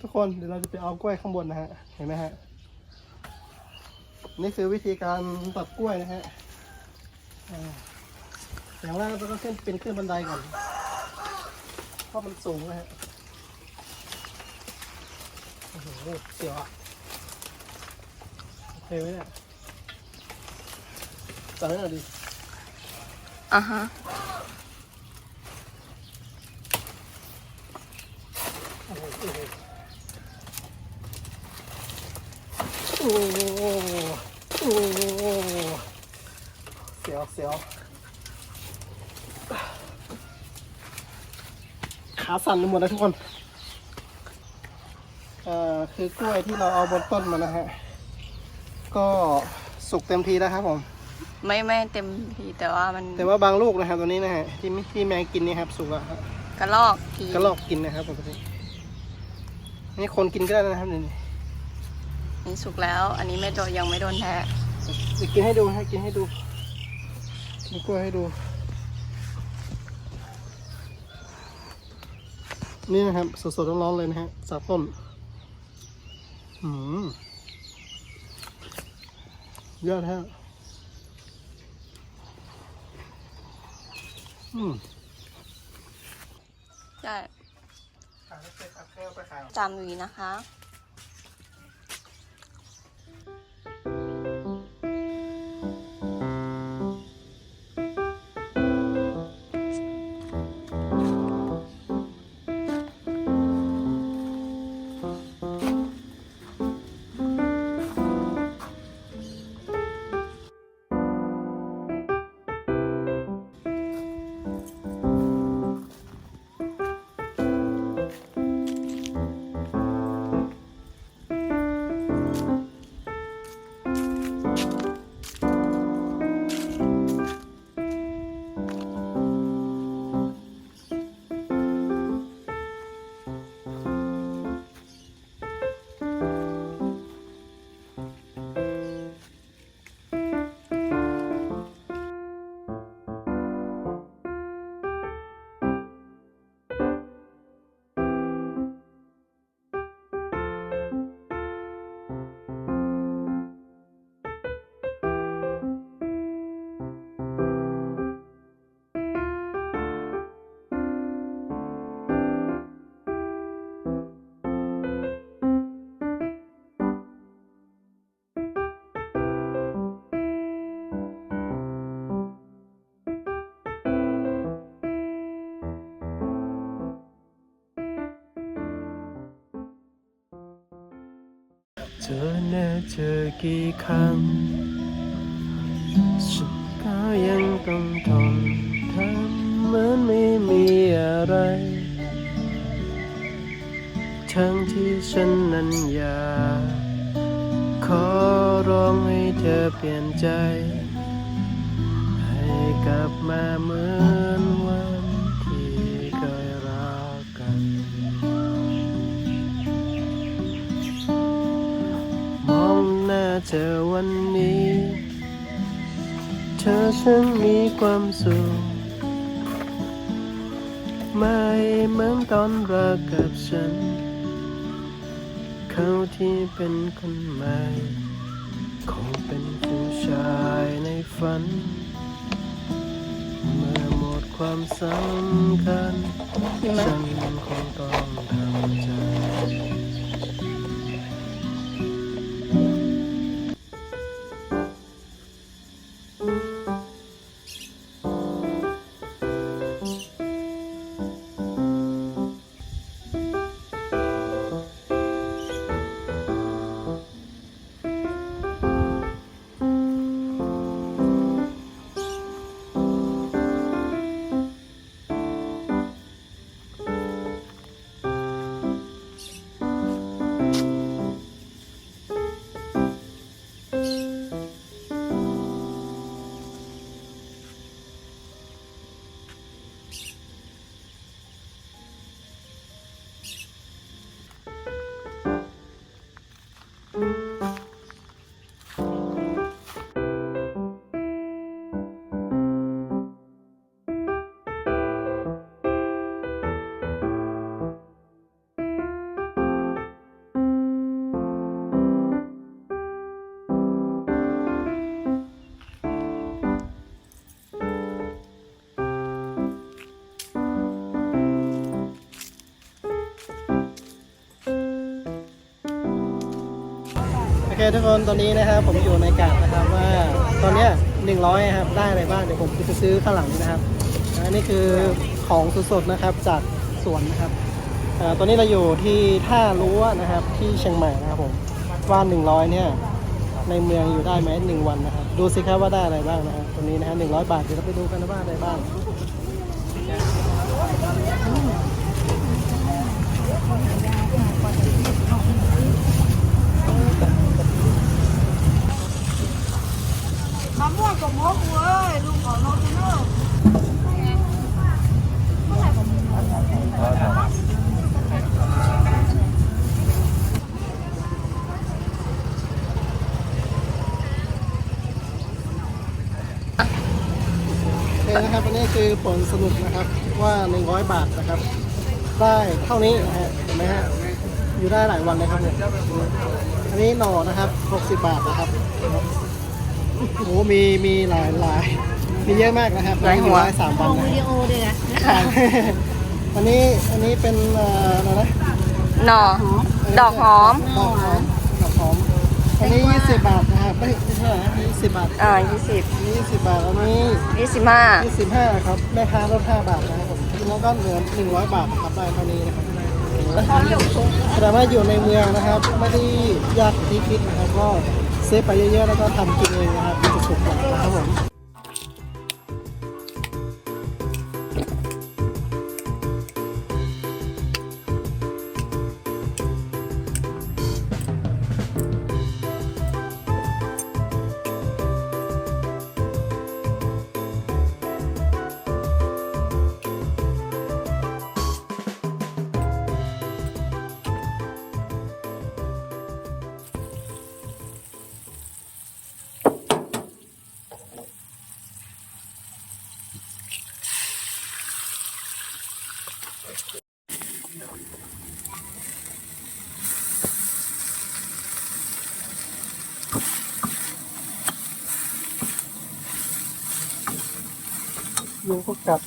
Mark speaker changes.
Speaker 1: ทุกคนเดี๋ยวเราจะไปเอากล้วยข้างบนนะฮะ เห็นไหมฮะ นี่คือวิธีการตัดกล้วยนะฮะอ่าอย่างแรกเราต้องขึ้นเป็นขึ้นบันไดก่อน เพราะมันสูงนะฮะ โอ้โหเสียวอะโอเคไหมเนี่ยจับให้หน่อยดิ
Speaker 2: อะฮะ
Speaker 1: โอ้โห โอ้โหโอ้โหเสียวเสียวขาสั่นไปหมดเลยทุกคนเอ่อคือกล้วยที่เราเอาบนต้นมานะฮะ ก็สุกเต็มทีแล้วครับผม
Speaker 2: ไม่ไม่เต็มทีแต่ว่ามัน
Speaker 1: แต่ว่าบางลูกนะครับตัวนี้นะฮะที่มิที่แมงกินนี่ครับสุกแล้วครับ
Speaker 2: กระลอกที
Speaker 1: กระลอกกินนะครับปกตินี่คนกินก็ได้นะครับนี่
Speaker 2: นี่สุกแล้ว อันนี้ไม่โดนยังไม่โดนแท้
Speaker 1: เดี๋ยวกินให้ดูให้กินให้ดูกินกล้วยให้ดู นี่นะครับ สดๆร้อนๆเลยนะฮะจากต้นอืมยอดฮะอืม
Speaker 2: ใช่
Speaker 1: ขายไม่เคยขายแค่เอาไปขาย
Speaker 2: จามหวีนะคะ
Speaker 1: เจอแน่เจอกี่ครั้งฉันก็ยังต้องทนทำเหมือนไม่มีอะไร ทั้งที่ฉันนั้นอยากขอร้องให้เธอเปลี่ยนใจ ให้กลับมา ฉันมีความสุข ไม่เหมือนตอนรักกับฉัน เขาที่เป็นคนใหม่ คงเป็นผู้ชายในฝัน เมื่อหมดความสำคัญ ฉันคงต้องทำใจ
Speaker 3: เคทุกคนตอนนี้นะครับผมอยู่ในกาดนะครับว่าตอนเนี้ยหนึ่งร้อยครับได้อะไรบ้างเดี๋ยวผมจะซื้อข้างหลังนะครับอันนี้คือของสดๆนะครับจากสวนนะครับอ่าตอนนี้เราอยู่ที่ท่ารั้วนะครับที่เชียงใหม่นะครับผมว่าหนึ่งร้อยเนี่ยในเมืองอยู่ได้ไหมหนึ่งวันนะครับดูสิครับว่าได้อะไรบ้างนะครับตรงนี้นะฮะหนึ่งร้อยบาทเดี๋ยวเราไปดูกันนะว่าอะไรบ้าง
Speaker 4: ม่วงกับมกเว้ยลุงขอโน้ตเนอะ
Speaker 3: โอเคนะครับอันนี้คือผลสรุปนะครับว่า 100 บาทนะครับ ได้เท่านี้นะฮะเห็นไหมฮะอยู่ได้หลายวันเลยครับเนี่ยอันนี้หน่อนะครับ 60 บาทนะครับ โอ้โหมีมีหลายหลายมีเยอะมากนะครับ
Speaker 2: หลายหัว
Speaker 3: ได้สามวัน
Speaker 4: เอา
Speaker 3: นะ
Speaker 4: วิดีโอเลยนะ
Speaker 3: ครับอันนี้อันนี้เป็นเอ่ออะไรนะ
Speaker 2: หน่อ ดอกหอม
Speaker 3: ดอกหอมดอกหอมอันนี้20บาทนะครับไม่ไม่ใช่นะนี่10บาท
Speaker 2: อ่ายี่สิบ
Speaker 3: อันนี้20บาทอันนี้
Speaker 2: ยี่สิบห้า
Speaker 3: 25ครับแม่ค้าลด5บาทนะครับผมแล้วก็เหลือ100บาทครับได้เท่านี้นะครับแสดงว่าอยู่ในเมืองนะครับไม่ได้ยากที่คิดนะครับก็ เซฟไปเยอะๆ แล้วก็ทำกินเองนะครับจะถูกกว่านะครับผม ลุงก็กลับ